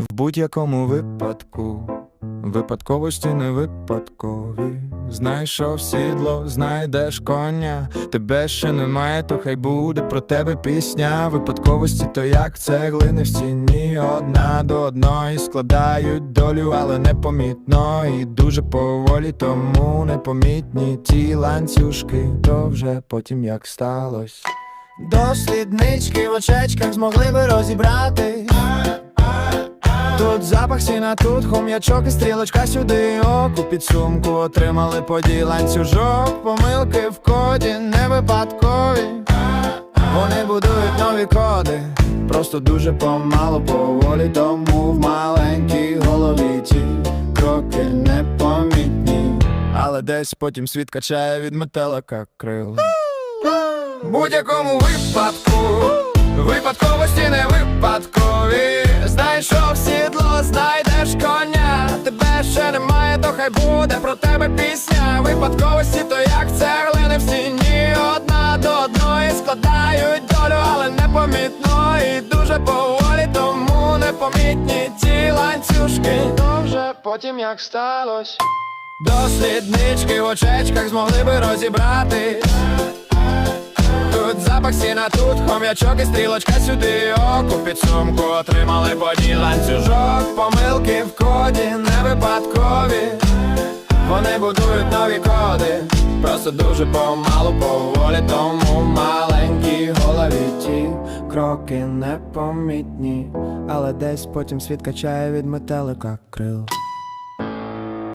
В будь-якому випадку, випадковості не випадкові. Знайшов сідло, знайдеш коня. Тебе ще немає, то хай буде про тебе пісня. Випадковості, то як цеглини в стіні, одна до одної складають долю, але непомітно і дуже поволі, тому непомітні ті ланцюжки, то вже потім як сталось. Досліднички в очечках змогли би розібрати. Тут запах сіна, тут хом'ячок і стрілочка сюди оку підсумку отримали подій ланцюжок, помилки в коді не випадкові. Вони будують нові коди, просто дуже помало поволі, тому в маленькій голові ті кроки непомітні. Але десь потім світ качає від метелика крил. Будь-якому випадку, випадковості не випадкові. Хай буде про тебе пісня. Випадковості, то як цеглини в стіні. Одна до одної складають долю, але непомітно і дуже поволі, тому непомітні ті ланцюжки. То вже потім як сталось. Досліднички в очечках змогли би розібрати. Тут запах сіна, тут хом'ячок і стрілочка сюди оку підсумку отримали подій ланцюжок, помилки в коді не випадкові. Вони будують нові коди, просто дуже помалу поволі, тому маленькі голові ті кроки непомітні, але десь потім світ качає від метелика крил.